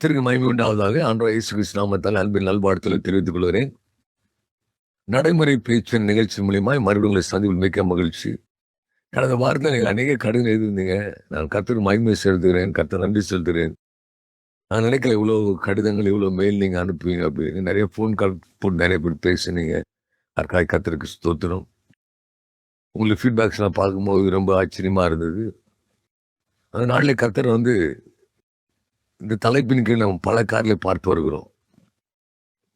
கத்திற்கு மயமை உண்டாவதாக ஆண்டவர் இயேசு கிறிஸ்து நாமத்தால் அன்பின் நல்வாழ்த்தில் தெரிவித்துக் கொள்கிறேன். நடைமுறை பேச்சின் நிகழ்ச்சி மூலியமாக மறுபடியும் உங்களை சந்திப்பில் மிக்க மகிழ்ச்சி. கடந்த வாரத்தில் நீங்கள் அநேக கடன் எழுதியிருந்தீங்க. நான் கத்திற்கு மயமை செலுத்துகிறேன் கத்த நன்றி செலுத்துகிறேன். நான் நினைக்கல இவ்வளோ கடிதங்கள் இவ்வளோ மெயில் நீங்கள் அனுப்புவீங்க அப்படின்னு. நிறைய ஃபோன் கால் போட்டு நிறைய பேர் பேசுனீங்க. அற்காய் கத்திற்கு ஸ்தோத்திரம். உங்களுக்கு ஃபீட்பேக்ஸ்லாம் பார்க்கும்போது ரொம்ப ஆச்சரியமாக இருந்தது. அந்த நாளில் கர்த்தர் வந்து இந்த தலைப்பின் கீழ் நம்ம பல காரில் பார்த்து வருகிறோம்.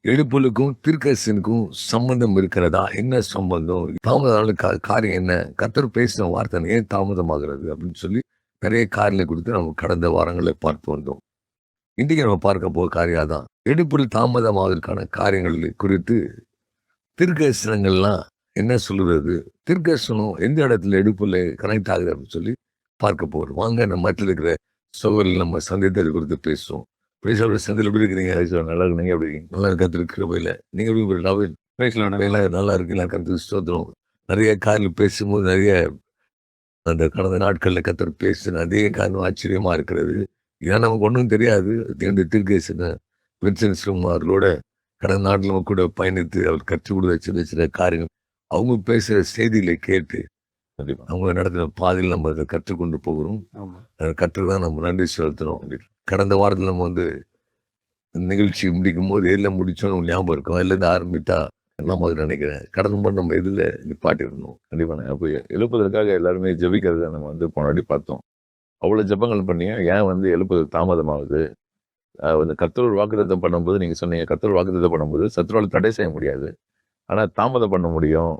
எழுப்புலுக்கும் தீர்க்கசனுக்கும் சம்பந்தம் இருக்கிறதா? என்ன சம்பந்தம்? தாமதம் கா காரியம் என்ன? கத்தர் பேசின வார்த்தை ஏன் தாமதமாகிறது? அப்படின்னு சொல்லி நிறைய காரில் கொடுத்து நம்ம கடந்த வாரங்களில் பார்த்து வந்தோம். இன்றைக்கு நம்ம பார்க்க போக காரியம் தான் எடுப்பில் தாமதமாவதற்கான காரியங்கள் குறித்து தீர்க்கசனங்கள்லாம் என்ன சொல்லுறது தீர்க்கசனம் எந்த இடத்துல எடுப்பில் கனெக்ட் ஆகுது அப்படின்னு சொல்லி பார்க்க போகிறோம் வாங்க நம்ம மட்டில் இருக்கிற சோழர்கள் நம்ம சந்தித்தது குறித்து பேசுவோம். பேசுகிற சந்தையில் எப்படி இருக்கிறீங்க? நல்லா இருக்கீங்க? எப்படி இருக்கீங்க? நல்லா கருத்து கிருபையில் நீங்கள் எப்படி நவீன் பேசலாம் நல்லா இருக்கீங்களா கருத்து ஸ்தோத்திரம். நிறைய காரில் பேசும்போது நிறைய அந்த கடந்த நாட்களில் கத்தர் பேசின அதே காரணம் ஆச்சரியமாக இருக்கிறது. ஏன்னா நமக்கு ஒன்றும் தெரியாது. தேர்ந்த திருக்கேசன வின்சன் அவர்களோட கடந்த நாட்டில் நம்ம கூட பயணித்து அவர் கற்றுக் கொடுத்த சின்ன சின்ன காரியங்கள். அவங்க பேசுகிற செய்திகளை கேட்டு கண்டிப்பா. அவங்க நடத்தின பாதையில் நம்ம அதை கற்றுக்கொண்டு போகிறோம். ஆமா. அதை கற்று தான் நம்ம நன்றி செலுத்தணும் கடந்த வாரத்தில் நம்ம வந்து நிகழ்ச்சி முடிக்கும் போது எதில் முடிச்சோம் ஞாபகம் இருக்கும் அதுலேருந்து ஆரம்பித்தா எல்லாம் மாதிரி நினைக்கிறேன். கடந்த முறை நம்ம இதில் நிப்பாட்டிடணும் கண்டிப்பா அப்போ எழுப்புதற்காக எல்லாருமே ஜெபிக்கிறத நம்ம வந்து போனாடி பார்த்தோம். அவ்வளவு ஜெபங்கள் பண்ணியும் ஏன் வந்து எழுப்புதல் தாமதமாகுது? வந்து கத்தரோர் வாக்குத்தத்தம் பண்ணும்போது நீங்க சொன்னீங்க கத்தரோர் வாக்குத்தத்தம் பண்ணும்போது சத்துருவால் தடை செய்ய முடியாது. ஆனா தாமதம் பண்ண முடியும்.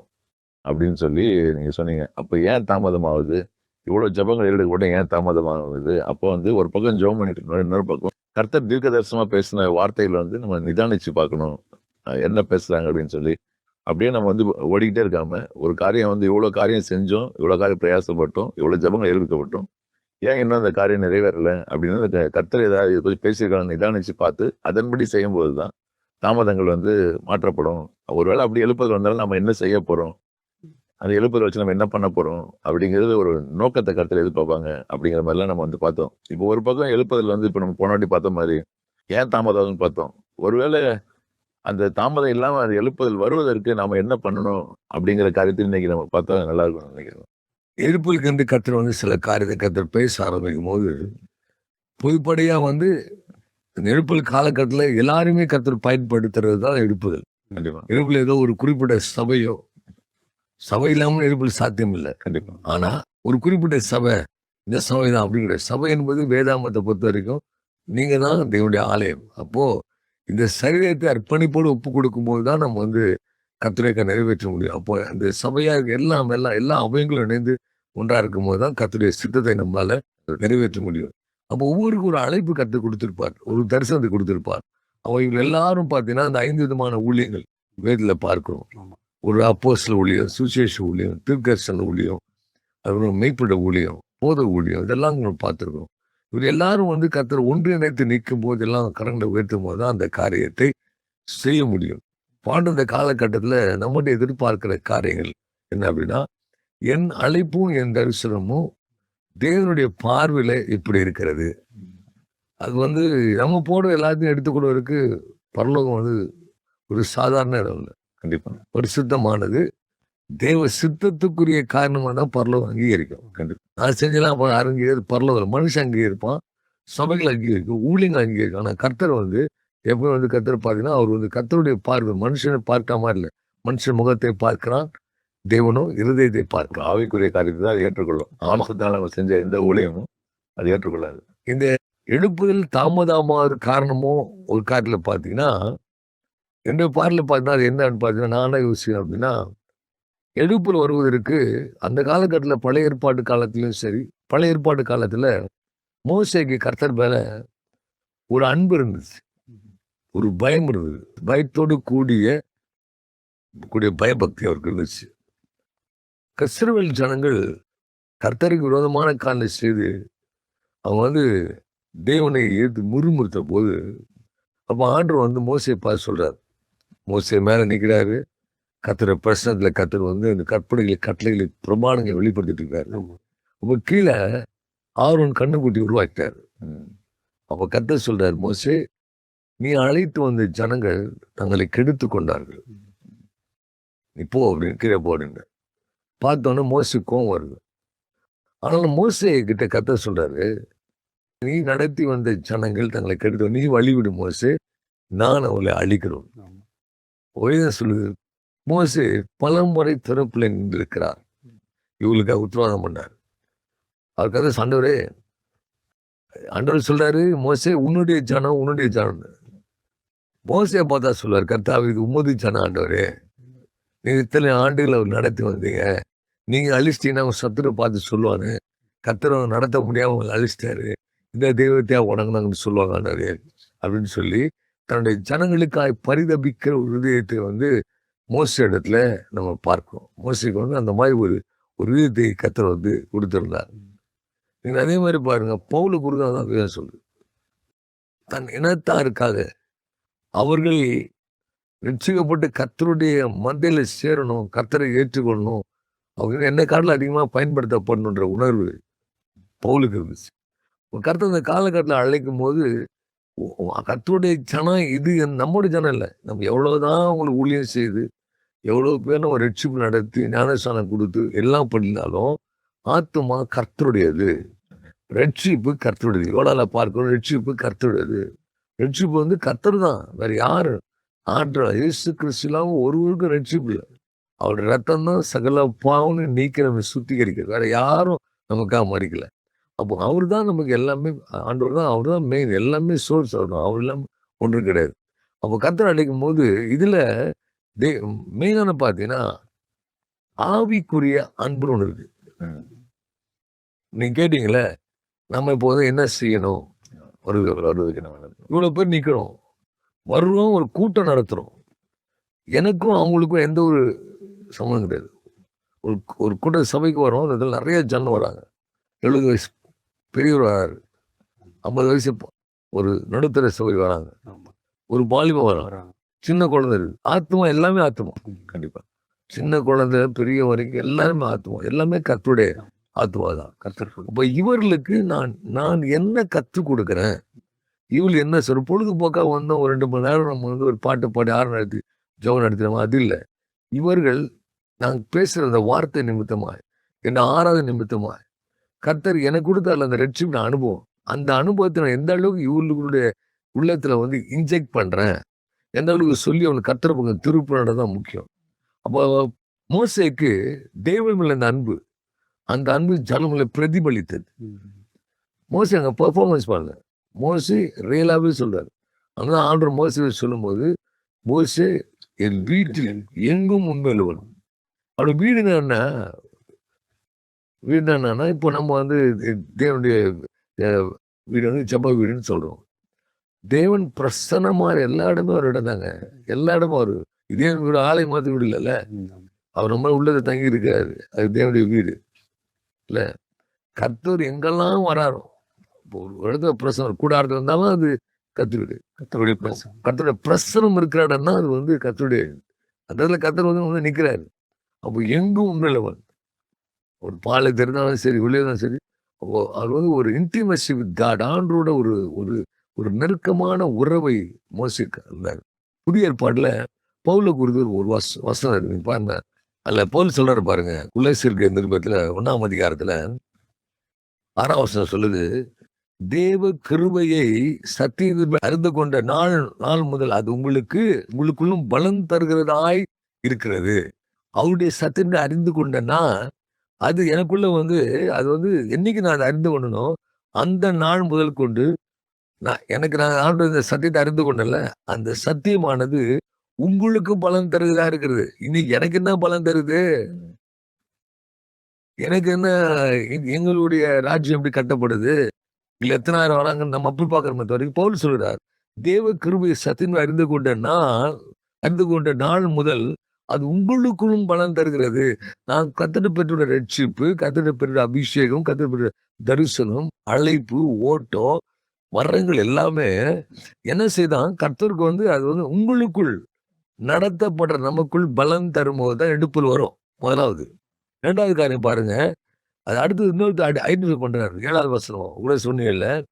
அப்படின்னு சொல்லி நீங்கள் சொன்னீங்க. அப்போ ஏன் தாமதமாகுது? இவ்வளோ ஜெபங்கள் எழுத கூட ஏன் தாமதமாகுது? அப்போ வந்து ஒரு பக்கம் ஜெபம் பண்ணிட்டு இன்னொரு பக்கம் கர்த்தர் தீர்க்கதரிசனமா பேசின வார்த்தையில் வந்து நம்ம நிதானிச்சு பார்க்கணும். என்ன பேசுகிறாங்க அப்படின்னு சொல்லி. அப்படியே நம்ம வந்து ஓடிக்கிட்டே இருக்காம ஒரு காரியம் வந்து இவ்வளோ காரியம் செஞ்சோம் இவ்வளோ காரியம் பிரயாசப்பட்டோம் இவ்வளோ ஜபங்கள் எழுதிக்கப்பட்டோம் ஏன் இன்னும் அந்த காரியம் நிறைவேறல? அப்படின்னு அந்த க- கர்த்தர் ஏதாவது இதை பற்றி பேசியிருக்காங்க நிதானிச்சு பார்த்து அதன்படி செய்யும்போது தான் தாமதங்கள் வந்து மாற்றப்படும். ஒருவேளை அப்படி எழுப்பது வந்தாலும் நம்ம என்ன செய்ய போகிறோம் அந்த எழுப்புதல் வச்சு நம்ம என்ன பண்ண போறோம் அப்படிங்கிறது ஒரு நோக்கத்தை கருத்தில் எதிர்பார்ப்பாங்க அப்படிங்கிற மாதிரிலாம் நம்ம வந்து பார்த்தோம். இப்போ ஒரு பக்கம் எழுப்புதல் வந்து இப்போ நம்ம போனாடி பார்த்த மாதிரி ஏன் தாமதம்னு பார்த்தோம். ஒருவேளை அந்த தாமதம் இல்லாம அது எழுப்புதல் வருவதற்கு நாம என்ன பண்ணணும் அப்படிங்கிற காரியத்தை இன்னைக்கு நம்ம பார்த்தா நல்லா இருக்கும் நினைக்கிறேன். எழுப்புலுக்கு வந்து கத்தர் வந்து சில காரியத்தை கத்தர் பேச ஆரம்பிக்கும் போது பொதுப்படையாக வந்து இந்த எழுப்புதல் காலகட்டத்தில் எல்லாருமே கத்தர் பயன்படுத்துறது தான் எழுப்புதல். எழுப்புல ஏதோ ஒரு குறிப்பிட்ட சபையோ சபை இல்லாமல் எழுப்புதல் சாத்தியம் இல்லை கண்டிப்பா. ஆனா ஒரு குறிப்பிட்ட சபை இந்த சபை தான் அப்படிங்கிற சபை என்பது வேதாமத்தை பொறுத்த வரைக்கும் நீங்க தான் தேவனுடைய ஆலயம். அப்போ இந்த சரீரத்தை அர்ப்பணிப்போடு ஒப்பு கொடுக்கும்போது தான் நம்ம வந்து கத்துரைக்க நிறைவேற்ற முடியும். அப்போ அந்த சபையா இருக்க எல்லாம் எல்லாம் எல்லா அவையங்களும் இணைந்து ஒன்றா இருக்கும்போது தான் கத்துடைய சித்தத்தை நம்மளால நிறைவேற்ற முடியும். அப்போ ஒவ்வொருக்கும் ஒரு அழைப்பு கத்து கொடுத்திருப்பார். ஒரு தரிசனத்தை கொடுத்திருப்பார். அவைகள் எல்லாரும் பார்த்தீங்கன்னா அந்த ஐந்து விதமான ஊழியங்கள் வேதியில் பார்க்கிறோம். ஆமா. ஒரு அப்போஸ்ல ஊழியம் சுசேஷ ஊழியம் திருக்கர்சன ஊழியம் அப்புறம் மெய்ப்பிட ஊழியம் போத ஊழியம் இதெல்லாம் நம்ம பார்த்துருக்கோம். இவர் எல்லாரும் வந்து கத்தர் ஒன்றிணைத்து நிற்கும் போது எல்லாம் கரண்டை உயர்த்தும் போது தான் அந்த காரியத்தை செய்ய முடியும். பாண்டு இந்த காலகட்டத்தில் நம்முடைய எதிர்பார்க்கிற காரியங்கள் என்ன அப்படின்னா என் அழைப்பும் என் தரிசனமும் தேவனுடைய பார்வையில் இப்படி இருக்கிறது. அது வந்து நம்ம போட எல்லாத்தையும் எடுத்துக்கொள்வதற்கு பரலோகம் வந்து ஒரு சாதாரண இடம் இல்லை. கண்டிப்பா. பரிசுத்தமானது. தேவ சித்தத்துக்குரிய காரணமாக தான் பரலோகம் அங்கீகரிக்கும். கண்டிப்பா. நான் செஞ்சலாம் அப்போ அங்கீகரி பரலோகம் மனுஷன் அங்கீகரிப்பான் சபைகள் அங்கீகரிக்கும் ஊழியங்கள் அங்கீகரிக்கும். ஆனால் கர்த்தர் வந்து எப்போ வந்து கர்த்தர் பார்த்தீங்கன்னா அவர் வந்து கர்த்தருடைய பார்வை மனுஷனை பார்க்காம இல்லை. மனுஷன் முகத்தை பார்க்கிறான் தேவனோ இருதயத்தை பார்க்கிறான். ஆவிக்குரிய காரியத்தை தான் அது ஏற்றுக்கொள்ளும். ஆமாசத்தால் நம்ம செஞ்ச எந்த ஊழியமும் அது ஏற்றுக்கொள்ளாது. இந்த எழுப்புதல் தாமதமாக காரணமோ ஒரு காரியத்தில் பார்த்தீங்கன்னா என்னுடைய பார்வையில் பார்த்தீங்கன்னா அது என்னன்னு பார்த்தீங்கன்னா நான் என்ன யோசிக்கிறேன் அப்படின்னா எழுப்பில் வருவதற்கு அந்த காலகட்டத்தில் பழைய ஏற்பாட்டு காலத்திலும் சரி பழைய ஏற்பாட்டு காலத்தில் மோசைக்கு கர்த்தர் மேலே ஒரு அன்பு இருந்துச்சு. ஒரு பயம் இருந்தது. பயத்தோடு கூடிய கூடிய பயபக்தி அவருக்கு இருந்துச்சு. கஸ்ரவேல் ஜனங்கள் கர்த்தருக்கு விரோதமான காரணம் செய்து அவங்க வந்து தேவனை எதிர்த்து முறுமுறுத்த போது அப்போ ஆண்டர் வந்து மோசையை பார்த்து சொல்கிறார் மோசை மேலே நிற்கிறாரு கத்துற பிரச்சனத்துல கத்தர் வந்து இந்த கற்பனைகளை கட்டளைகளை பிரமாணங்களை வெளிப்படுத்திட்டு இருக்காரு. அப்போ கீழே ஆர்வன் கண்ணுக்குட்டி உருவாக்கிட்டார். அப்ப கர்த்தர் சொல்றார் மோசே நீ அழைத்து வந்த ஜனங்கள் தங்களை கெடுத்து கொண்டார்கள். நீ போ அப்படின்னு கீழே போ அப்படின்னு பார்த்தோன்னே மோசே கோவம் வருது. ஆனாலும் மோசே கிட்ட கத்த சொல்றாரு நீ நடத்தி வந்த ஜனங்கள் தங்களை கெடுத்து நீ வழிவிடு மோசே நான் அவளை அழிக்கிறோம். ஒழுங்க ஒய்தான் சொல்லுது. மோசே பல முறை திறப்புல நின்றிருக்கிறார். இவளுக்காக உத்தரவாதம் பண்ணார். அதுக்காக சண்டவரே ஆண்டவர் சொல்றாரு மோசே உன்னுடைய ஜனம் உன்னுடைய ஜனம். மோசையை பார்த்தா சொல்வார் கர்த்தாவே இது உமது ஜனம் ஆண்டவரே. நீங்கள் இத்தனை ஆண்டுகளை அவர் நடத்தி வந்தீங்க. நீங்கள் அழிச்சிட்டீங்கன்னா அவங்க சத்துரை பார்த்து சொல்லுவாரு. கர்த்தரை நடத்த முடியாமல் உங்களை அழிச்சிட்டாரு. இந்த தெய்வத்தையாக உணங்குனாங்கன்னு சொல்லுவாங்க ஆண்டவரே. அப்படின்னு சொல்லி தன்னுடைய ஜனங்களுக்காய் பரிதபிக்கிற ஒரு இதயத்தை வந்து மோச இடத்துல நம்ம பார்க்கிறோம். மோசைக்கு வந்து அந்த மாதிரி ஒரு ஒரு இதயத்தை கத்தர் வந்து கொடுத்துருந்தார். நீங்கள் அதே மாதிரி பாருங்கள் பவுல குருதான் தான் சொல்லுது. தன் இனத்தாருக்காக அவர்கள் ரட்சிக்கப்பட்டு கத்தருடைய மந்தையில் சேரணும் கத்தரை ஏற்றுக்கொள்ளணும். அவங்க என்ன காட்டில் அதிகமாக பயன்படுத்தப்படணுன்ற உணர்வு பவுலுக்கு இருந்துச்சு. கர்த்தர் அந்த காலகட்டத்தில் அழைக்கும் போது கத்தருடைய ஜனம் இது என் நம்முடைய ஜனம் இல்லை. நம்ம எவ்வளவுதான் அவங்களுக்கு ஊழியம் செய்து எவ்வளோ பேர் நம்ம ரட்சிப்பு நடத்தி ஞானஸ்தானம் கொடுத்து எல்லாம் பண்ணினாலும் ஆத்மா கர்த்தருடையது. ரட்சிப்பு கர்த்தருடையது. எவ்வளோ பார்க்கணும் ரட்சிப்பு கர்த்தருடையது. ரட்சிப்பு வந்து கர்த்தர் தான். வேற யார்? ஆற்றல் இயேசு கிறிஸ்து ஒருவருக்கும் ரட்சிப்பு இல்லை. அவருடைய ரத்தம் தான் சகல பாவனை நீக்கி நம்ம சுத்திகரிக்கிறது. வேற யாரும் நமக்காக மறிக்கலை. அப்போ அவர் தான் நமக்கு எல்லாமே ஆண்டவர் தான் அவர் தான் மெயின் எல்லாமே சோர்ஸ் தான். அவர் இல்லாமல் ஒன்றும் கிடையாது. அப்போ கர்த்தர் அழைக்கும் போது இதுல தே மெயினான பார்த்தீங்கன்னா ஆவிக்குரிய அன்புன்னு ஒன்று இருக்கு. ம். நீங்க கேட்டீங்களே நம்ம இப்போது என்ன செய்யணும்? ஒரு வருவதற்கு நம்ம? இவ்வளோ பேர் நிற்கிறோம் வர்றோம் ஒரு கூட்டம் நடத்துகிறோம் எனக்கும் அவங்களுக்கும் எந்த ஒரு சம்மந்தம் கிடையாது. ஒரு ஒரு கூட்ட சபைக்கு வரோம் அந்த இதில் நிறைய ஜனம் வராங்க. எழுபது வயசு பெரியவர் வராரு ஐம்பது வயசு ஒரு நடுத்தர சபை வராங்க. ஒரு பாலிபம் வராங்க. சின்ன குழந்தை இருக்கு. ஆத்மா எல்லாமே ஆத்மா கண்டிப்பா. சின்ன குழந்தை பெரிய வரைக்கும் எல்லாருமே ஆத்மா எல்லாமே கத்துடைய ஆத்மா தான். சொல்லு. அப்ப இவர்களுக்கு நான் நான் என்ன கற்றுக் கொடுக்குறேன்? இவள் என்ன சொல் பொழுதுபோக்கா வந்தோம் ஒரு ரெண்டு மணி நேரம் நம்ம வந்து ஒரு பாட்டு பாடி ஆறு நடத்தி ஜெபம் நடத்தினோம்? அது இல்லை. இவர்கள் நான் பேசுற அந்த வார்த்தை நிமித்தமாய் என்ன ஆறாவது நிமித்தமாய் கர்த்தர் எனக்கு கொடுத்தால அந்த ரெட்சிப் அனுபவம். அந்த அனுபவத்தை நான் எந்த அளவுக்கு இவர்களுடைய உள்ளத்தில் வந்து இன்ஜெக்ட் பண்ணுறேன் எந்த அளவுக்கு சொல்லி அவனுக்கு கர்த்தரை பக்கம் திருப்புறத தான் முக்கியம். அப்போ மோசேக்கு தெய்வம் இல்லை அந்த அன்பு அந்த அன்பு ஜனங்களை பிரதிபலித்தது. மோசி அங்கே பெர்ஃபார்மன்ஸ் பாருங்க மோசி ரியலாகவே சொல்கிறார் ஆனால் ஆண்டு மோசி சொல்லும்போது மோசே என் வீட்டில் எங்கும் உண்மையில் வரும் அவரோட வீடு என்ன வீடு என்னன்னா இப்போ நம்ம வந்து தேவனுடைய வீடு வந்து ஜப வீடுன்னு சொல்றோம். தேவன் பிரசன்னமா எல்லா இடமே ஒரு இடம் தாங்க. எல்லா இடமும் ஒரு இதே வீடு ஆலை மாத்த வீடு இல்லைல்ல. அவர் நம்ம உள்ளதை தங்கி இருக்காரு. அது தேவனுடைய வீடு. இல்ல? கர்த்தர் எங்கெல்லாம் வராரோ இப்போ ஒரு இடத்துல பிரசனம் கூடாரத்தில் இருந்தாலும் அது கத்து வீடு கர்த்தருடைய பிரசனம். கர்த்தருடைய பிரசனம் இருக்கிற இடம்னா அது வந்து கர்த்தருடைய அந்த இடத்துல கர்த்தர் வந்து வந்து நிற்கிறாரு அப்போ எங்கும் உண்மையிலவன் ஒரு பாலை திறந்தாலும் சரி வெளியே சரி. அதாவது வந்து ஒரு இன்டிமசி வித் காட் ஆண்டோட ஒரு ஒரு ஒரு நெருக்கமான உறவை மோசிக்க இருந்தார் புதிய ஏற்பாடில் பவுல குறித்து ஒரு வஸ் வசனம் இருக்கு. பாருங்க. அதில் பவுல் சொல்றாரு பாருங்க. குலேசிற்கு நிருபத்தில் ஒன்றாம் அதிகாரத்தில் ஆறாம் வசனம் சொல்லுது தேவ கிருபையை சத்தியத்தை அறிந்து கொண்ட நாள் நாள் முதல் அது உங்களுக்கு உங்களுக்குள்ளும் பலன் தருகிறதாய் இருக்கிறது. அவருடைய சத்தியத்தை அறிந்து கொண்டனா அது எனக்குள்ள வந்து அது வந்து என்னைக்கு நான் அதை அறிந்து கொண்டனோ அந்த நாள் முதல் கொண்டு நான் எனக்கு நான் ஆண்டு இந்த சத்தியத்தை அறிந்து கொண்டல அந்த சத்தியமானது உங்களுக்கு பலன் தருகிறதா இருக்கிறது. இன்னைக்கு எனக்கு என்ன பலன் தருது? எனக்கு என்ன எங்களுடைய ராஜ்யம் எப்படி கட்டப்படுது? இல்ல எத்தனாயிரம் வராங்க நம்ம அப்படி பார்க்கறோமே தவிர பவுல் சொல்கிறார் தேவ கிருபை சத்தியம் அறிந்து கொண்ட நாள் அறிந்து கொண்ட நாள் முதல் அது உங்களுக்குள்ளும் பலன் தருகிறது. நான் கத்திட பெற்றுள்ள ரட்சிப்பு கத்திட பெற்ற அபிஷேகம் கத்திட பெற்ற தரிசனம் அழைப்பு ஓட்டம் வரங்கள் எல்லாமே என்ன செய்தான்? கர்த்தருக்கு வந்து அது வந்து உங்களுக்குள் நடத்தப்படுற நமக்குள் பலன் தரும்போது தான் எடுப்பில் வரும். முதலாவது. ரெண்டாவது காரியம் பாருங்க. அது அடுத்து இன்னொரு ஐடென்டிஃபை பண்றாரு. ஏழாவது வசனம். உங்களை சொன்னீங்கல்ல.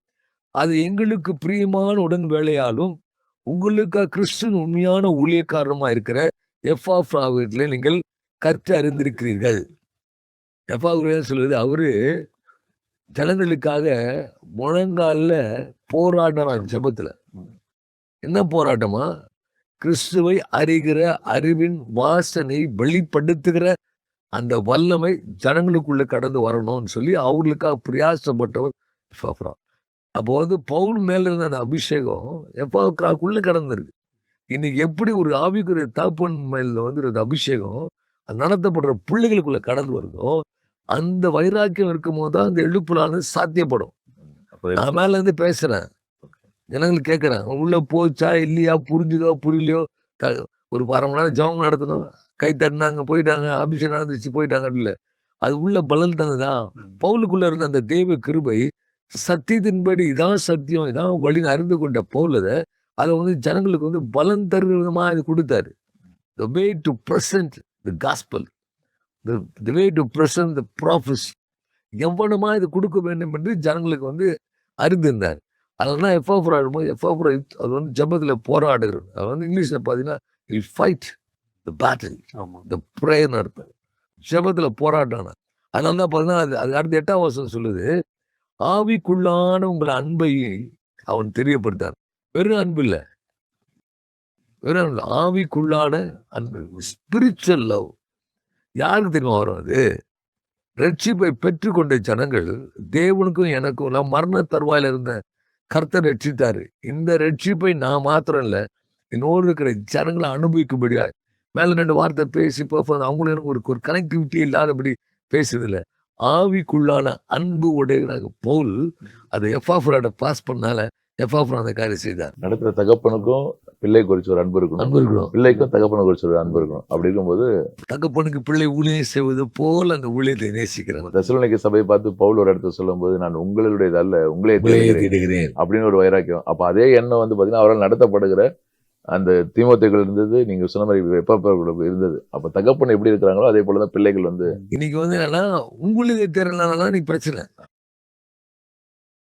அது எங்களுக்கு பிரியமான உடன் வேலையாலும் உங்களுக்கு கிறிஸ்துவின் உண்மையான ஊழியக்காரமா இருக்கிற எஃபாஃப்ராவிலே நீங்கள் கற்று அறிந்திருக்கிறீர்கள். எஃபாஃப்ரா சொல்வது அவர் ஜனங்களுக்காக முழங்காலில் போராடினார் ஜபத்தில். என்ன போராட்டமா? கிறிஸ்துவை அறிகிற அறிவின் வாசனை வெளிப்படுத்துகிற அந்த வல்லமை ஜனங்களுக்குள்ள கடந்து வரணும்னு சொல்லி அவர்களுக்காக பிரயாசப்பட்டவர் எஃபாஃப்ரா அப்போ வந்து பவுல் மேல இருந்த அந்த அபிஷேகம் எஃபாஃப்ராக்குள்ள கடந்திருக்கு. இன்னைக்கு எப்படி ஒரு ஆவிக்குரிய தாப்பன் மேல வந்து இருந்த அபிஷேகம் அது நடத்தப்படுற பிள்ளைகளுக்குள்ள கடந்து வருதோ அந்த வைராக்கியம் இருக்கும்போது தான் அந்த எழுப்புலானது சாத்தியப்படும். நான் மேல இருந்து பேசுறேன். ஜனங்களுக்கு கேட்கறேன் உள்ள போச்சா இல்லையா புரிஞ்சுதோ புரியலையோ க- ஒரு அரை மணி நேரம் ஜெபம் நடத்தணும். கை தட்டினாங்க போயிட்டாங்க அபிஷேகம் நடந்துச்சு போயிட்டாங்க இல்ல. அது உள்ள பலன் தந்ததா? பவுலுக்குள்ள இருந்த அந்த தெய்வ கிருபை சத்தியத்தின்படி இதான் சத்தியம் இதான் வழி அறிந்து கொண்ட பவுலத அதை வந்து ஜனங்களுக்கு வந்து பலன் தருகிற விதமா இது கொடுத்தாரு. The way to present the gospel the, the way to present the prophecy. எவ்வளமா இது கொடுக்க வேண்டும் என்று ஜனங்களுக்கு வந்து அறிந்திருந்தார். அதனால தான் எஃப்ஆஃப்ரா ஆடும்போது எஃப்ஆஃப்ரா அது வந்து ஜபத்தில் போராடுகிறது. அது வந்து இங்கிலீஷில் பார்த்தீங்கன்னா இல் ஃபைட் த பேட்டில் த ப்ரேயர்னு அர்த்தம். ஜபத்தில் போராட்டான அதனால தான் பார்த்தீங்கன்னா அது அது அடுத்த எட்டாம் வருஷம் சொல்லுது ஆவிக்குள்ளான உங்கள் அன்பை அவன் தெரியப்படுத்தார். வெறும் அன்பு இல்லை. வெறும் அன்பு ஆவிக்குள்ளான அன்பு. ஸ்பிரிச்சுவல் லவ் யாருக்கு தெரியுமா வரும் அது? ரட்சிப்பை பெற்றுக்கொண்ட ஜனங்கள் தேவனுக்கும் எனக்கும் நான் மரண தருவாயில இருந்த கர்த்தர் ரட்சித்தாரு. இந்த ரட்சிப்பை நான் மாத்திரம் இல்லை இன்னொரு இருக்கிற ஜனங்களை அனுபவிக்கும்படியா மேலே ரெண்டு வார்த்தை பேசி பர்ஃபார்ம் அவங்களும் எனக்கு ஒரு ஒரு கனெக்டிவிட்டி இல்லாதபடி பேசுதில்ல ஆவிக்குள்ளான அன்பு உடையவராக போல் அதை எஃப்ஆஃப்ராட பாஸ் பண்ணால எஃப்ஆஃப்ரா அந்த காரியம் செய்தார். நடத்துற தகப்பனுக்கும் பிள்ளை குறிச்சு ஒரு அன்பு இருக்கணும். அன்பு இருக்கணும். பிள்ளைக்கும் தகப்பனை குறிச்சு ஒரு அன்பு இருக்கணும். அப்படி இருக்கும்போது தகப்பனுக்கு பிள்ளை ஊழியம் செய்வது போல் அந்த ஊழியத்தை நேசிக்கிறார் தசுலனிக்க சபையை பார்த்து பவுல் ஒரு இடத்துல சொல்லும்போது நான் உங்களுடையது அல்ல உங்களே தேடுகிறேன். அப்படின்னு ஒரு வைராக்கியம். அப்ப அதே எண்ணம் வந்து பாத்தீங்கன்னா அவரால் நடத்தப்படுகிற அந்த தீமோத்தைகள் இருந்தது நீங்க சொன்ன மாதிரி வெப்ப இருந்தது. அப்ப தகப்பன் எப்படி இருக்கிறாங்களோ அதே போலதான் பிள்ளைகள் வந்து இன்னைக்கு வந்து என்னன்னா உங்களுக்கு தேடலாம் நீ பிரச்சனை.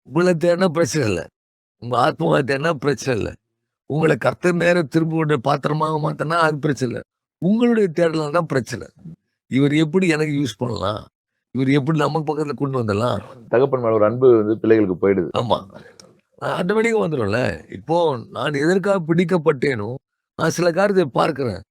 உங்களை தேடினா பிரச்சனை இல்லை. உங்க ஆத்மாவை தேடினா பிரச்சனை இல்லை. உங்களை கர்த்தர் நேரம் திரும்ப பாத்திரமாக மாத்தினா அது பிரச்சனை இல்லை. உங்களுடைய தேடலாம் தான் பிரச்சனை. இவர் எப்படி எனக்கு யூஸ் பண்ணலாம்? இவர் எப்படி நம்ம பக்கத்துல கொண்டு வந்துடலாம்? தகப்பன் மேல ஒரு அன்பு வந்து பிள்ளைகளுக்கு போயிடுது. ஆமா. ஆட்டோமேட்டிக்காக வந்துடும்ல. இப்போ நான் எதற்காக பிடிக்கப்பட்டேனோ நான் சில காரியத்தை பார்க்கிறேன்.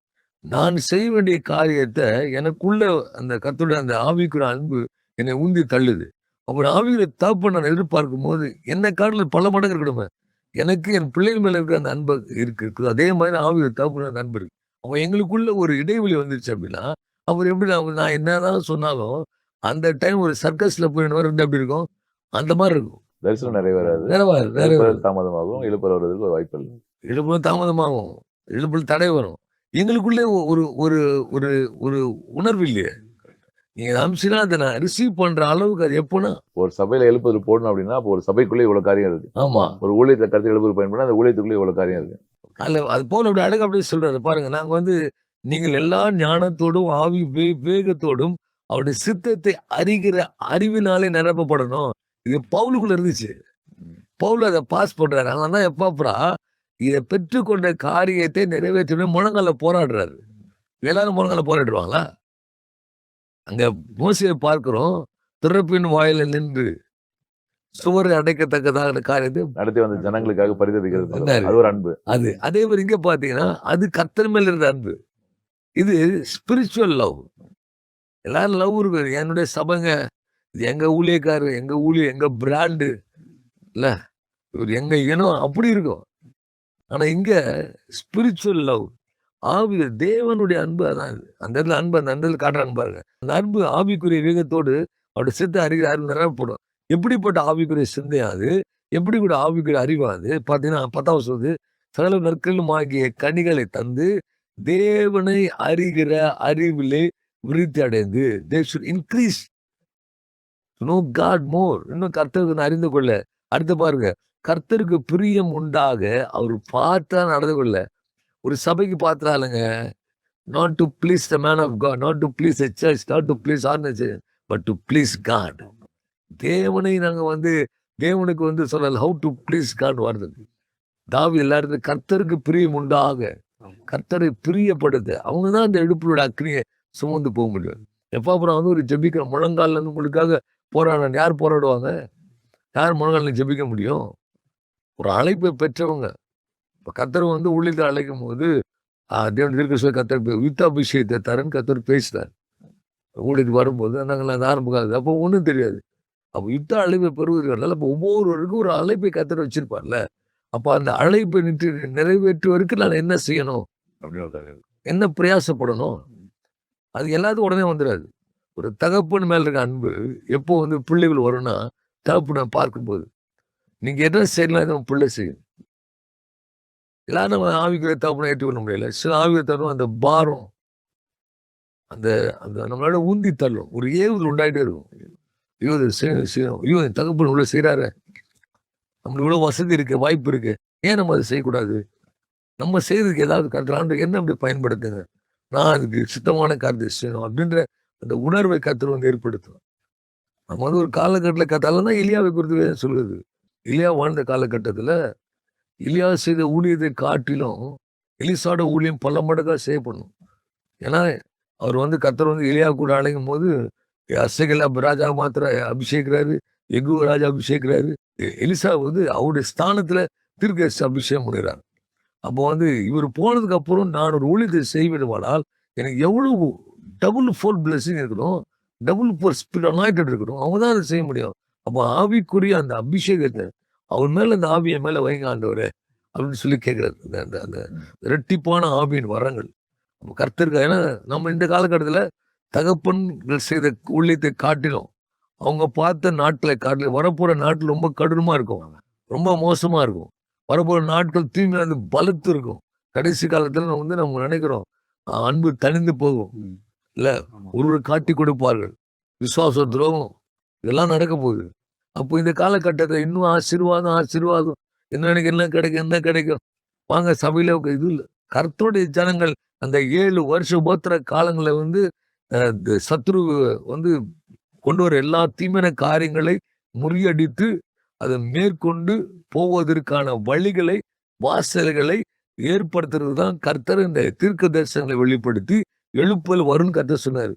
நான் செய்ய வேண்டிய காரியத்தை எனக்குள்ள அந்த கர்த்தருடைய அந்த ஆவிக்குற அன்பு என்னை உந்தி தள்ளுது. அப்போ ஆவிகளை தாப்ப நான் எதிர்பார்க்கும் போது என்ன காட்டில் பல மடங்கு இருக்கணுமே எனக்கு என் பிள்ளைகள் மேல இருக்கிற அந்த அன்பு இருக்கு இருக்குது. அதே மாதிரி ஆவிகளை தாப்பு அந்த அன்பு இருக்கு. அப்போ எங்களுக்குள்ள ஒரு இடைவெளி வந்துருச்சு அப்படின்னா அவர் எப்படி நான் நான் என்னதான் சொன்னாலும் அந்த டைம் ஒரு சர்க்கஸ்ல போய் இருந்து எப்படி இருக்கும்? அந்த மாதிரி இருக்கும். தரிசனம் நிறைவேறாது. நிறைவாரு நிறைவேறு எழுப்புதல் தாமதமாகும் எழுப்பல் வர்றதுக்கு ஒரு வாய்ப்பு இல்லை. இழுப்பு தாமதமாகும் இழுப்பில் தடை வரும். எங்களுக்குள்ளே ஒரு ஒரு ஒரு ஒரு உணர்வு இல்லையே. நீங்க அம்சினா அதை நான் ரிசீவ் பண்ற அளவுக்கு அது எப்போனா ஒரு சபையில எழுப்புதல் போடணும் அப்படின்னா அப்போ ஒரு சபைக்குள்ளே இவ்வளவு காரியம் இருக்கு. ஆமா. ஒரு ஊழியத்தை கருத்து எழுப்புதல் பயன்படுத்தி அந்த ஊழியத்துக்குள்ளே இவ்வளவு காரியம் இருக்கு. அதுல அது போல அப்படி அழகா அப்படியே சொல்றாரு. பாருங்க நாங்க வந்து நீங்கள் எல்லா ஞானத்தோடும் ஆவி வேகத்தோடும் அவருடைய சித்தத்தை அறிகிற அறிவினாலே நிரப்பப்படணும். இது பவுலுக்குள்ள இருந்துச்சு. பவுல் அதை பாஸ் பண்றாரு. அதனால தான் எப்பாப்ரா இதை பெற்றுக்கொண்ட காரியத்தை நிறைவேற்றணும் முழங்கால போராடுறாரு. எல்லாரும் முழங்கால போராடுவாங்களா அங்க மோசையை பார்க்கிறோம். திறப்பின் வாயில நின்று சுவரை அடைக்கத்தக்கதாக காரியத்தை நடத்தி வந்த ஜனங்களுக்காக பரிதவிக்கிறது. அது ஒரு அன்பு. அது அதே மாதிரி இங்க பாத்தீங்கன்னா அது கர்த்தர் மேல இருந்த அன்பு. இது ஸ்பிரிச்சுவல் லவ் எல்லாரும் லவ் இருக்கு. என்னுடைய சபைங்க இது எங்க ஊழியக்காரர் எங்க ஊழிய எங்க பிராண்டு இல்ல இவர் எங்க இனம் அப்படி இருக்கும். ஆனா இங்க ஸ்பிரிச்சுவல் லவ் ஆவி தேவனுடைய அன்பு அதான் இது. அந்த இடத்துல அன்பு அந்த இடத்துல காட்டுற பாருங்க. அந்த அன்பு ஆவிக்குரிய வேகத்தோடு அவருடைய சித்த அறிகிற அறிவு நிரப்பப்படும். எப்படிப்பட்ட ஆவிக்குரிய சிந்தையா அது? எப்படி கூட ஆவிக்குரிய அறிவாது பார்த்தீங்கன்னா பத்தாவது சொல்லுது சகல நற்களும் ஆகிய கனிகளை தந்து தேவனை அறிகிற அறிவிலே விருத்தி அடைந்து they should increase know God more இன்னும் கர்த்தருக்கு நான் அறிந்து கொள்ள அடுத்து பாருங்க கர்த்தருக்கு பிரியம் உண்டாக அவர் பார்த்தா நடந்து கொள்ள ஒரு சபைக்கு பார்த்தாலுங்க not to please the man of God not to please a church not to please organisation but to please God தேவனை நாங்க வந்து தேவனுக்கு வந்து சொன்னால் ஹவு டு ப்ளீஸ் காட் வருது. தாவி எல்லாருக்கும் கர்த்தருக்கு பிரியம் உண்டாக. கர்த்தரை பிரியப்படுத்த. அவங்க தான் அந்த எடுப்புகளோட அக்னியை சுமந்து போக முடியும். எப்போ அப்புறம் வந்து ஒரு ஜெபிக்கிற முழங்கால்ல உங்களுக்காக போராட யார் போராடுவாங்க? யார் முழங்கால ஜெபிக்க முடியும்? ஒரு அழைப்பை பெற்றவங்க. இப்போ கத்தர் வந்து உள்ளிட்டு அழைக்கும் போது தேவன் திருக்க கத்தர் யுத்தாபிஷேகத்தை தரன் கர்த்தர் பேசினார். ஊழிட்டு வரும்போது நாங்கள் அது ஆரம்பிக்காது அப்போ ஒன்றும் தெரியாது. அப்போ யுத்த அழைப்பை பெறுவதற்கான அப்போ ஒவ்வொருவருக்கும் ஒரு அழைப்பை கத்தர் வச்சிருப்பார்ல. அப்போ அந்த அழைப்பை நின்று நிறைவேற்றுவதற்கு நான் என்ன செய்யணும்? அப்படின்னு என்ன பிரயாசப்படணும்? அது எல்லாத்துக்கும் உடனே வந்துடாது ஒரு தகப்பன் மேல இருக்க அன்பு எப்போ வந்து பிள்ளைகள் வரும்னா தகப்பு நான் பார்க்கும்போது நீங்கள் என்ன செய்யலாம் நம்ம பிள்ளை செய்யும். எல்லாரும் நம்ம ஆவிக்குரிய தகப்பனை ஏற்றுக்கொள்ள முடியல. சில ஆவிக்குரிய தரும் அந்த பாரம் அந்த அந்த நம்மளோட உந்தி தள்ளும். ஒரு ஏவுதல் உண்டாயிட்டே இருக்கும். ஐயோ இது ஐயோ என் தகப்பன் இவ்வளோ செய்கிறாரு நம்மளுக்கு இவ்வளோ வசதி இருக்கு வாய்ப்பு இருக்குது ஏன் நம்ம அதை செய்யக்கூடாது? நம்ம செய்கிறதுக்கு ஏதாவது கருத்து. ஆண்டு என்ன அப்படி பயன்படுத்துங்க நான் அதுக்கு சுத்தமான காரியத்தை செய்யணும் அப்படின்ற அந்த உணர்வை கத்தர் வந்து ஏற்படுத்தும் நம்ம வந்து ஒரு காலகட்டத்தில் கத்தாலும் தான் இலியாவை குறித்து வேதம் சொல்லுது இலியா வாழ்ந்த காலகட்டத்தில் இலியா செய்த ஊழியத்தை காட்டிலும் எலிசாட ஊழியம் பல மடங்காக செய்யப்படணும். ஏன்னா அவர் வந்து கத்தர் வந்து இலியா கூட அழைக்கும் போது அசைகள் ராஜா மாத்திர அபிஷேகிறாரு எகு ராஜா அபிஷேகிறாரு எலிசா வந்து அவருடைய ஸ்தானத்தில் தீர்க்க அபிஷேகம் பண்ணுறார் அப்போ வந்து இவர் போனதுக்கு அப்புறம் நான் ஒரு ஊழியத்தை செய்விடுவானால் எனக்கு எவ்வளவு டபுள் ஃபோர் பிளஸிங் இருக்கணும் டபுள் ஃபோர் ஸ்பீட் அனாய்டட் இருக்கணும் அவங்க தான் அதை செய்ய முடியும். அப்போ ஆவிக்குரிய அந்த அபிஷேகத்தை அவர் மேல அந்த ஆவியை மேல வைங்க ஆண்டவரே அப்படின்னு சொல்லி கேட்கறாரு. அந்த அந்த அந்த இரட்டிப்பான ஆவியின் வரங்கள். நம்ம கர்த்தருக்கு ஏன்னா நம்ம இந்த காலகட்டத்தில் தகப்பன்கள் செய்த ஊழியத்தை காட்டிலும் அவங்க பார்த்த நாட்களை காட்டிலும் வரப்போற நாட்டில் ரொம்ப கடினமா இருக்கும். ரொம்ப மோசமா இருக்கும். வரப்போற நாட்கள் தீமையானது பலத்து இருக்கும். கடைசி காலத்துல நம்ம வந்து நம்ம நினைக்கிறோம் அன்பு தணிந்து போகும். இல்ல ஒருவர் காட்டி கொடுப்பார்கள். விசுவாச துரோகம் இதெல்லாம் நடக்க போகுது. அப்போ இந்த காலகட்டத்தில் இன்னும் ஆசீர்வாதம் ஆசீர்வாதம். என்ன எனக்கு என்ன கிடைக்கும்? என்ன கிடைக்கும்? வாங்க சபையில் இது இல்லை. கர்த்தருடைய ஜனங்கள் அந்த ஏழு வருஷ போத்திர காலங்களை வந்து இந்த சத்ரு வந்து கொண்டு வர எல்லா தீமன காரியங்களை முறியடித்து அதை மேற்கொண்டு போவதற்கான வழிகளை வாசல்களை ஏற்படுத்துறது தான் கர்த்தர் இந்த தீர்க்க தரிசனங்களை வெளிப்படுத்தி எழுப்பல் வரும்னு கர்த்தர் சொன்னார்.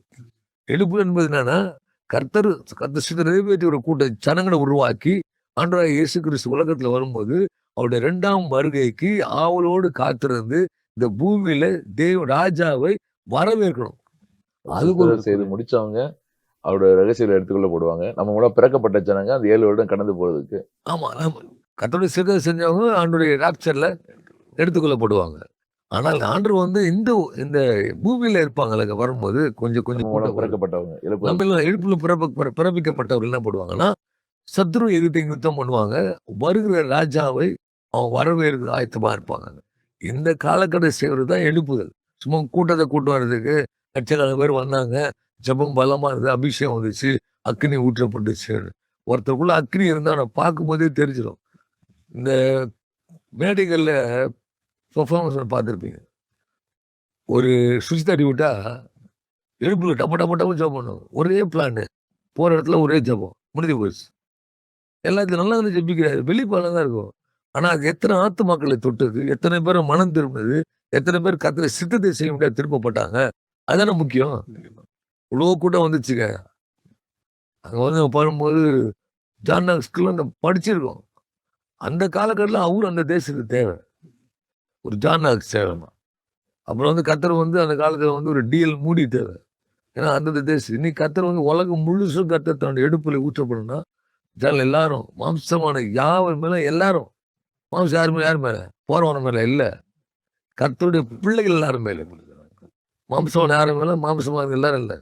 எழுப்பு என்பது என்னன்னா கர்த்தர் கர்த்தர் சித்த நிறைவேற்றி ஒரு கூட்ட ஜனங்களை உருவாக்கி ஆண்டவராக இயேசு கிறிஸ்து உலகத்துல வரும்போது அவருடைய இரண்டாம் வருகைக்கு ஆவலோடு காத்திருந்து இந்த பூமியில தேவ ராஜாவை வரவேற்கணும். சுத்தம் செய்து முடிச்சவங்க அவரோட ரகசியங்களை எடுத்துக்கொள்ள போடுவாங்க. நம்ம கூட பிறக்கப்பட்ட ஜனங்க அந்த ஏழு வருடம் கடந்து போறதுக்கு. ஆமா கர்த்தருடைய சிறுதை செஞ்சவங்க ஆண்டுடைய ராப்சர்ல எடுத்துக்கொள்ளப்படுவாங்க. ஆனால் ஆண்டு வந்து இந்த இந்த பூமியில இருப்பாங்கல்ல வரும்போது கொஞ்சம் கொஞ்சம். பிறக்கப்பட்டவங்க எழுப்புல பிறப்ப பிற- பிறப்பிக்கப்பட்டவர் என்ன பண்ணுவாங்கன்னா சத்ரு எதிர்த்து யுத்தம் பண்ணுவாங்க. வருகிற ராஜாவை அவன் வரவேற்க ஆயத்தமா இருப்பாங்க இந்த காலக்கட்ட செய்வது தான் எழுப்புதல். சும்மா கூட்டத்தை கூட்டம் வர்றதுக்கு லட்சக்கணக்கான பேர் வந்தாங்க. ஜெபம் பலமா இருந்தது அபிஷேகம் வந்துச்சு. அக்னி ஊற்றப்பட்டுச்சு. ஒருத்தருக்குள்ள அக்னி இருந்தா நான் பார்க்கும்போதே தெரிஞ்சிடும். இந்த மேடைகளில் பெர்ஃபார்மன்ஸ் பார்த்துருப்பீங்க. ஒரு சுவிட்ச் தட்டி விட்டா எழுப்புல டப்ப டப்ப டப்ப ஜெபம் பண்ணும் ஒரே பிளான் போற இடத்துல ஒரே ஜெபம் முடிஞ்சு போச்சு. எல்லாத்தையும் நல்லா வந்து ஜெபிக்கிறாரு. வெளிப்பாடம் தான் இருக்கும். ஆனா அது எத்தனை ஆத்துமாக்களை தொட்டது எத்தனை பேர் மனம் திரும்பினது எத்தனை பேர் கத்திர சித்தத்தை செய்ய முடியாது திருப்பப்பட்டாங்க அதுதானே முக்கியம். இவ்வளோ கூட்டம் வந்துச்சுங்க. அங்க வந்து பாரும்போது ஜான்னாக்ஸ்குள்ள அந்த படிச்சிருக்கோம். அந்த காலகட்டத்தில் அவரு அந்த தேசத்துக்கு தேவை. ஒரு ஜான்னாக்ஸ் தேவைமா அப்புறம் வந்து கத்தர் வந்து அந்த காலத்தில் வந்து ஒரு டிஎல் மூடி தேவை ஏன்னா அந்தந்த தேசம் இன்னைக்கு கத்தர் வந்து உலகம் முழுசும் கத்தர் தன்னுடைய எடுப்பில் ஊற்றப்படணும்னா ஜனங்கள் எல்லாரும் மாம்சமான யாவர் மேலே? எல்லாரும். மாம்சம் யார் மேலே? யார் மேலே? போறவன மேலே இல்லை. கர்த்தருடைய பிள்ளைகள் எல்லாரும் மேலே மாம்சமான யாரும் மேலே? மாம்சமான எல்லாரும் இல்லை.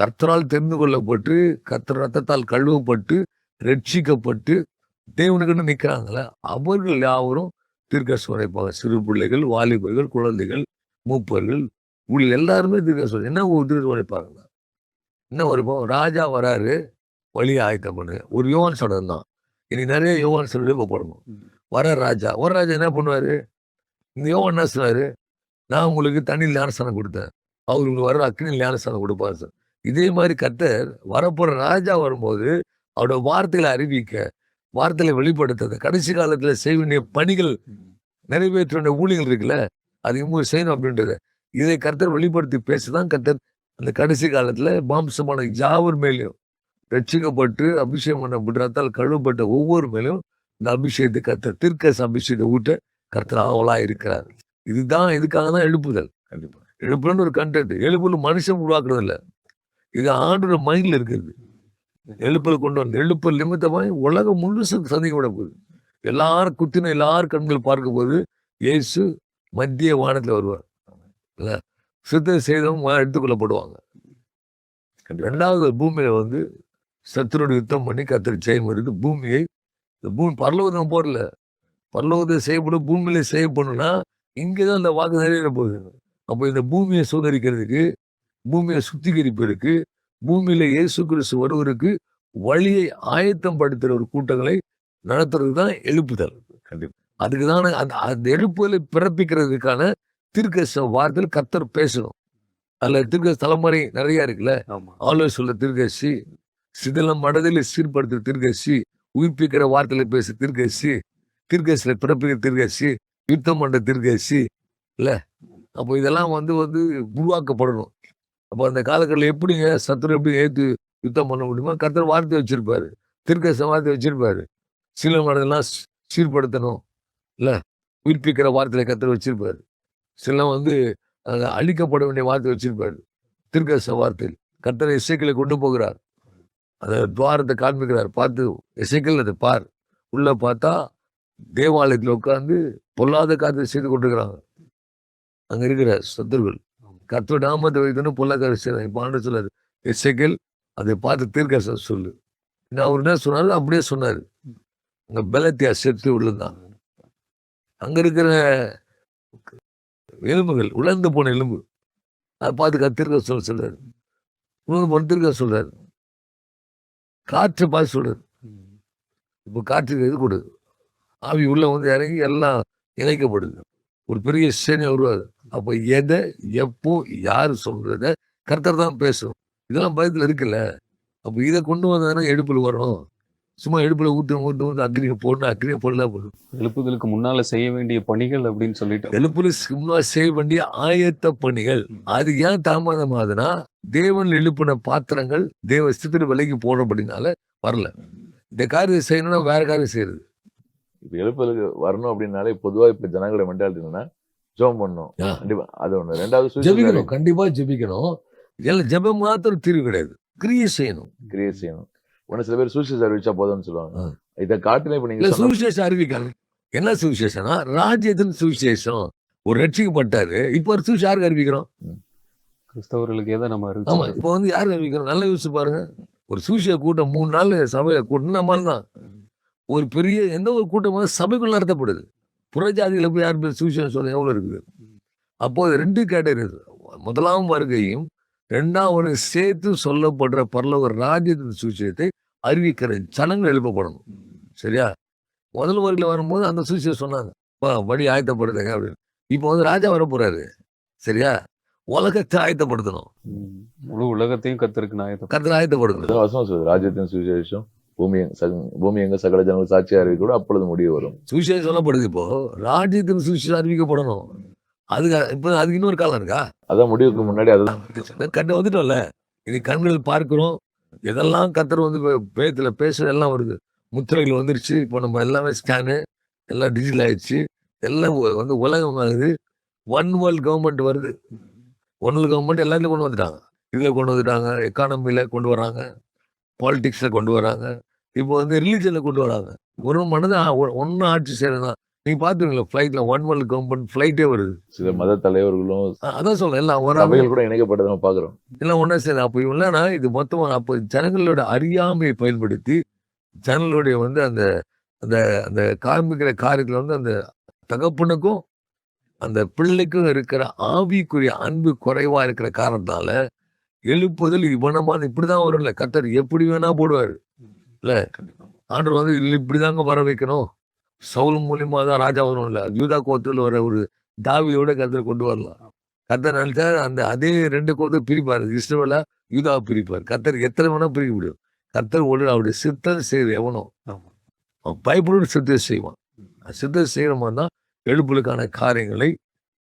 கர்த்தரால் தெரிந்து கொள்ளப்பட்டு கர்த்தர் ரத்தத்தால் கழுவப்பட்டு ரட்சிக்கப்பட்டு தேவனுக்குன்னு நிற்கிறாங்களே அவர்கள் யாவரும் தீர்க்கசுவரை போக சிறு பிள்ளைகள் வாலிபர்கள் குழந்தைகள் மூப்பர்கள் உள்ள எல்லாருமே தீர்க்க என்ன தீர்க்க உரைப்பாங்க என்ன வருப்போம் ராஜா வராரு வழியை ஆயத்தம் பண்ணுங்க. ஒரு யோவான் சடம் தான். இனி நிறைய யோவான் சடம் போடணும். வர ராஜா வர ராஜா என்ன பண்ணுவார்? இந்த யோகன் என்ன சொன்னாரு நான் உங்களுக்கு தண்ணியில் ஞானஸ்தானம் கொடுத்தேன். அவர் உங்களுக்கு வர அக்னியில் ஞானஸ்தானம் கொடுப்பாரு சார். இதே மாதிரி கர்த்தர் வரப்போகிற ராஜா வரும்போது அவரோட வார்த்தைகளை அறிவிக்க வார்த்தையில வெளிப்படுத்துறது கடைசி காலத்துல செய்ய வேண்டிய பணிகள் நிறைவேற்ற வேண்டிய ஊழியர்கள் இருக்குல்ல அது இன்னும் செய்யணும் அப்படின்றது. இதை கர்த்தர் வெளிப்படுத்தி பேசதான் கர்த்தர் அந்த கடைசி காலத்துல மாம்சமான யாவர் மேலேயும் ரட்சிக்கப்பட்டு அபிஷேகம் பண்ணப்பட்டால் கழுவப்பட்ட ஒவ்வொரு மேலும் இந்த அபிஷேகத்தை கர்த்தர் திருக்கஸ் அபிஷேகத்தை ஊட்ட கர்த்தர் ஆவலா இருக்கிறார். இதுதான் இதுக்காக தான் எழுப்புதல். கண்டிப்பா. எழுப்புதல்னு ஒரு கண்டென்ட் எழுப்புதல் மனுஷன் உருவாக்குறது இல்ல இது ஆண்டோட மைண்ட்ல இருக்கிறது. எழுப்பல் கொண்டு வந்து எழுப்பல் நிமித்தமாய் உலகம் முழுசும் சந்திக்கப்பட போகுது. எல்லாரும் குத்தின எல்லாரும் கண்கள் பார்க்கும் போது இயேசு மத்திய வானத்தில் வருவார். சித்த செய்தவங்க எடுத்துக்கொள்ளப்படுவாங்க. ரெண்டாவது பூமியில வந்து சத்துருடைய யுத்தம் பண்ணி கத்திரி ஜெயம் வருது. பூமியை இந்த பூமி பரலோகம் போடல பரலோகத்தை செய்யப்படும் பூமியில செய்யப்படணும்னா இங்கதான் இந்த வாக்கு நிறைவேற போகுது. அப்போ இந்த பூமியை சுதரிக்கிறதுக்கு பூமியை சுத்திகரிப்பதற்கு பூமியில இயேசு கிறிஸ்து வருவதற்கு வழியை ஆயத்தம் படுத்துற ஒரு கூட்டங்களை நடத்துறது தான் எழுப்புதல். அதுக்கு தான் அந்த அந்த எழுப்புதலை பிறப்பிக்கிறதுக்கான தீர்க்க வார்த்தையில் கத்தர் பேசணும். அதுல தீர்க்க தலைமுறை நிறைய இருக்குல்ல? ஆலோசனை திருக்கசி சிதிலம் மனதில் சீர்படுத்துற திருக்கசி உயிர்ப்பிக்கிற வார்த்தையில பேச திருக்கசி திருக்கசில பிறப்பிக்கிற திருக்கசி யுத்தம் பண்ற திருக்கசி இல்ல? அப்போ இதெல்லாம் வந்து வந்து உருவாக்கப்படணும். அப்போ அந்த காலகட்டத்தில் எப்படிங்க சத்துரு எப்படி ஏற்று யுத்தம் பண்ண முடியுமோ கர்த்தர் வார்த்தை வச்சிருப்பாரு. திருக்கச வார்த்தை வச்சிருப்பாரு. சில மனதெல்லாம் சீர்படுத்தணும். இல்லை உயிர்ப்பிக்கிற வார்த்தையை கர்த்தர் வச்சிருப்பாரு. சில வந்து அழிக்கப்பட வேண்டிய வார்த்தை வச்சிருப்பாரு. திருக்கச வார்த்தையில் கர்த்தர் இசைக்களை கொண்டு போகிறார். அந்த துவாரத்தை காண்பிக்கிறார். பார்த்து இசைக்கல் அதை பார். உள்ளே பார்த்தா தேவாலயத்தில் உட்காந்து பொல்லாத காரியத்தை செய்து கொண்டிருக்கிறாங்க. அங்கே இருக்கிற சத்துருகள். கத்து நாமத்தை வைத்தோன்னு பொல்லாத காரியம் செய்யறாங்க சொல்லாரு அதை பார்த்து தீர்க்க சொல்லு. நான் அவர் என்ன சொன்னாரு? அப்படியே சொன்னார். அங்கே பலத்தியா செத்து உள்ளதான் அங்கே இருக்கிற எலும்புகள் உலர்ந்து போன எலும்பு. அதை பார்த்து கத்திருக்க சொல்ல சொல்றாரு. உலர்ந்து போன திருக்க சொல்றாரு. காற்றை பார்த்து சொல்றாரு. இப்போ காற்றுக்கு இது கொடு? ஆவி உள்ள வந்து இறங்கி எல்லாம் இணைக்கப்படுது. ஒரு பெரிய சேனை உருவாது அப்போ எதை எப்போ யார் சொல்றத கர்த்தர் தான் பேசணும் இதெல்லாம் பயத்தில் இருக்குல்ல? அப்போ இதை கொண்டு வந்ததுன்னா எடுப்பில் வரும் சும்மா எடுப்பில் ஊற்று ஊற்று ஊற்று அக்னியை போடணும் அக்னியை போடலாம் போடும் எழுப்புதலுக்கு முன்னால செய்ய வேண்டிய பணிகள் அப்படின்னு சொல்லிட்டு எழுப்புல சும்மா செய்ய வேண்டிய ஆயத்த பணிகள். அது ஏன் தாமதமாகுதுன்னா தேவன் எழுப்பின பாத்திரங்கள் தேவ சித்திர விலைக்கு போடுறபடினால வரல. இந்த காரியம் செய்யணும்னா வேற காரியம் செய்யறது. இப்ப எழுப்புதலுக்கு வரணும் அப்படின்னாலே பொதுவா இப்ப ஜனங்களோட மென்டாலிட்டி என்னன்னா ஜெபம் பண்ணணும் ஆ. கண்டிப்பா. அது ஒண்ணு. ரெண்டாவது ஜெபிக்கணும். கண்டிப்பா ஜெபிக்கணும். எல்லாம் ஜெபம் மாத்திரம் தீர்வு கிடையாது. கிரியை செய்யணும். கிரியேட் செய்யணும். உடனே சில பேர் சூசைட் அறிவிச்சா போதும்னு சொல்லுவாங்க. இதை காட்டின இப்ப நீங்க சுவிசேஷம் அறிவிக்கணும் என்ன சுவிசேஷம்னா ராஜ்யத்தின் சுவிசேஷம் ஒரு ரட்சிக்கப்பட்டாரு இப்போ ஒரு சுவிசேஷம் யாருக்கு அறிவிக்கிறோம்? கிறிஸ்தவர்களுக்கு எதை நம்ம ஆமா இப்போ வந்து யாருக்கு அறிவிக்கிறோம்? நல்லா யோசிச்சு பாருங்க. ஒரு சூசிய கூட்டம் மூணு நாள் சபையில கூட்டம் நம்ம தான். ஒரு பெரிய எந்த ஒரு கூட்டம் வந்து சபைக்குள் நடத்தப்படுது. புறஜாதிகளை போய் யார் பேர் சூசியம் சொல்ல எவ்வளவு இருக்குது? அப்போ அது ரெண்டு கேட்டகரி முதலாம் வருகையும் ரெண்டாம் ஒரு சேர்த்து சொல்லப்படுற பரலோக ராஜ்யத்தின் சூசியத்தை அறிவிக்கிற ஜனங்கள் எழுப்பப்படணும். சரியா? முதல் வருகையில் வரும்போது அந்த சூசியம் சொன்னாங்க "அப்பா, வழி ஆயத்தப்படுத்துங்க அப்படின்னு. இப்போ வந்து ராஜா வர போறாரு சரியா? உலகத்தை ஆயத்தப்படுத்தணும். முழு உலகத்தையும் கத்திருக்கு நாயத்தை கர்த்தர் ஆயத்தப்படுத்தணும். ராஜ்யத்தின் சுவிசேஷம் பூமி பூமி எங்க சகல ஜனங்கள் சாட்சியா அறிவிக்க கூட அப்பொழுது முடிவு வரும். சுவிசேஷம் சொல்லப்படுது இப்போ. ராஜ்யத்தின் சுவிசேஷம் அறிவிக்கப்படணும். அதுக்கு இப்போ அதுக்கு இன்னொரு காலம் இருக்கா? அதான் முடிவுக்கு முன்னாடி அதுதான் கண்டு வந்துட்டோம்ல. இது கண்கள் பார்க்கிறோம். எதெல்லாம் கத்தர் வந்து பேத்துல பேசுற எல்லாம் வருது. முத்திரைகள் வந்துருச்சு. இப்போ நம்ம எல்லாமே ஸ்கேனு எல்லாம் டிஜிட்டல் ஆயிடுச்சு. எல்லாம் வந்து உலகம் ஆகுது ஒன் வேர்ல்ட் கவர்மெண்ட் வருது. ஒன் வேர்ல்ட் கவர்மெண்ட் எல்லாத்துலையும் கொண்டு வந்துட்டாங்க. இதில் கொண்டு வந்துட்டாங்க. எக்கானமியில் கொண்டு வராங்க. பாலிடிக்ஸில் கொண்டு வராங்க இப்போ வந்து ரிலீஜனில் கொண்டு வராங்க ஒரு மனதை ஒன்றும் ஆட்சி செய்யறதுதான் நீங்கள் பார்த்துருங்களா ஃப்ளைட்டில் ஒன் வேர்ல்ட் கவர்மெண்ட் ஃப்ளைட்டே வருது. சில மத தலைவர்களும் அதான் சொல்றேன் எல்லாம் ஒரு சபைகள் கூட இணைக்கப்பட்டதை நம்ம பாக்குறோம் எல்லாம் ஒன்றா சரி அப்போ இல்லைன்னா இது மொத்தமாக அப்போ ஜனங்களோட அறியாமையை பயன்படுத்தி ஜனங்களுடைய வந்து அந்த அந்த அந்த காண்பிக்கிற காரியத்தில் வந்து அந்த தகப்பனுக்கும் அந்த பிள்ளைக்கும் இருக்கிற ஆவிக்குரிய அன்பு குறைவா இருக்கிற காரணத்தால எழுப்புதல் இவனமான இப்படிதான் வரும்ல. கத்தர் எப்படி வேணா போடுவாரு. இல்ல? ஆண்டவர் வந்து இல்லை இப்படிதாங்க வர வைக்கணும். சவுல் மூலியமா தான் ராஜா வரும் இல்ல யூதா கோத்தில் வர ஒரு தாவியோட கத்தர் கொண்டு வரலாம். கத்தர் நினைச்சா அந்த அதே ரெண்டு கோத்தை பிரிப்பார். இஸ்ரவேலா யூதா பிரிப்பார். கத்தர் எத்தனை வேணா பிரிக்க முடியும். கத்தர் ஒரு அவருடைய சித்தம் செய்து எவனோ. அவன் பயப்படும் சித்தத்தை செய்வான். சித்தத்தை செய்யறமா தான் எழுப்புதலுக்கான காரியங்களை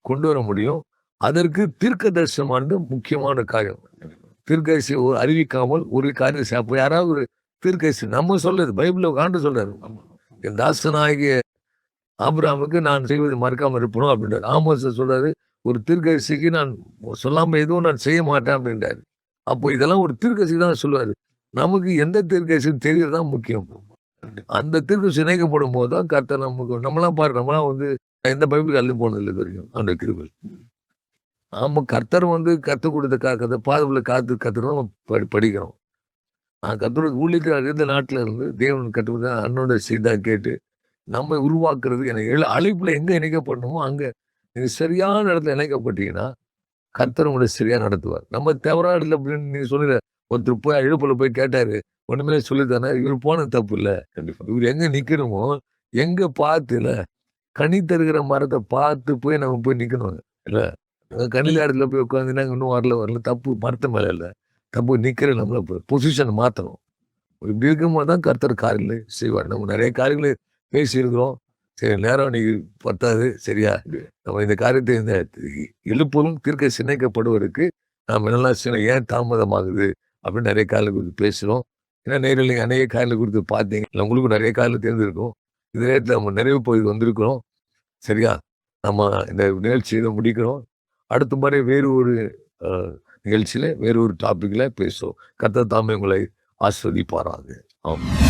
கொண்டு வர முடியும். அதற்கு தீர்க்க தரிசனமானது முக்கியமான காரியம். தீர்க்கரிசி ஒரு அறிவிக்காமல் ஒரு காரியம் அப்போ யாராவது ஒரு தீர்க்கரிசி நம்ம சொல்றது பைபிளில் காண்டு சொல்றாரு. என் தாசனாகிய ஆபிரகாமுக்கு நான் செய்வது மறக்காமல் இருப்பணும் அப்படின்றாரு. ஆமோச சொல்றாரு ஒரு தீர்க்கரிசிக்கு நான் சொல்லாமல் எதுவும் நான் செய்ய மாட்டேன் அப்படின்றாரு. அப்போ இதெல்லாம் ஒரு தீர்க்கரிசி தான் சொல்லுவாரு. நமக்கு எந்த தீர்க்கரிசின்னு தெரியறது தான் முக்கியம். அந்த தீர்க்கரிசி இணைக்கப்படும் போது தான் கர்த்தர் நமக்கு நம்மளாம் பாரு நம்மளாம் வந்து எந்த பைபிளுக்கு அள்ளி போனது இல்லை வரைக்கும். அந்த கிருபல் ஆமா கர்த்தர் வந்து கற்றுக் கொடுத்த காக்கத்தை பாதுகளை காத்து கத்துறோம் நம்ம படி படிக்கிறோம். நான் கத்தோட ஊழியத்தில் இருந்த நாட்டில் இருந்து தேவன் கற்றுக் அண்ணோட செய்தா கேட்டு நம்ம உருவாக்குறது எனக்கு எழு அழைப்பில் எங்கே இணைக்கப்படணுமோ அங்கே நீங்க சரியான இடத்துல இணைக்கப்பட்டீங்கன்னா கர்த்தர் உங்களை சரியா நடத்துவார். நம்ம தவறான இடத்துல அப்படின்னு நீங்க சொல்லுற ஒருத்தர் போய் எழுப்புல போய் கேட்டாரு. ஒண்ணுமே சொல்லித்தானே இவர் போன தப்பு இல்லை. கண்டிப்பா. இவர் எங்க நிக்கணுமோ எங்க பார்த்துல கனி தருகிற மரத்தை பார்த்து போய் நம்ம போய் நிக்கணும் இல்ல. கனில இடத்துல போய் உட்காந்து நாங்க இன்னும் வரல வரல. தப்பு மரத்து மேல இல்ல. தப்பு நிக்கிற நம்மள பொசிஷன் மாத்தணும். இப்படி இருக்கும்போது தான் கர்த்தர் காரியங்களை செய்வார். நம்ம நிறைய காரியங்களை பேசியிருக்கிறோம். சரி நேரம் நீ பத்தாது. சரியா? நம்ம இந்த காரியத்தை இந்த எழுப்பலும் தீர்க்க சிணைக்கப்படுவதற்கு நாம் என்னெல்லாம் செய்யணும் ஏன் தாமதமாகுது அப்படின்னு நிறைய காரியம் குறித்து பேசுகிறோம். ஏன்னா நேரில் நீங்கள் அநேக காரியம் குறித்து பார்த்தீங்க. உங்களுக்கும் நிறைய காரியம் தெரிஞ்சிருக்கும். இந்த நேரத்தில் நம்ம நிறைவு பகுதி வந்திருக்கிறோம். சரியா? நம்ம இந்த நிகழ்ச்சியை முடிக்கிறோம். அடுத்த முறை வேறு ஒரு நிகழ்ச்சியில் வேறு ஒரு டாப்பிக்கில் பேசுவோம். கத்த தாமே உங்களை ஆஸ்வதிப்பாராங்க ஆமாம்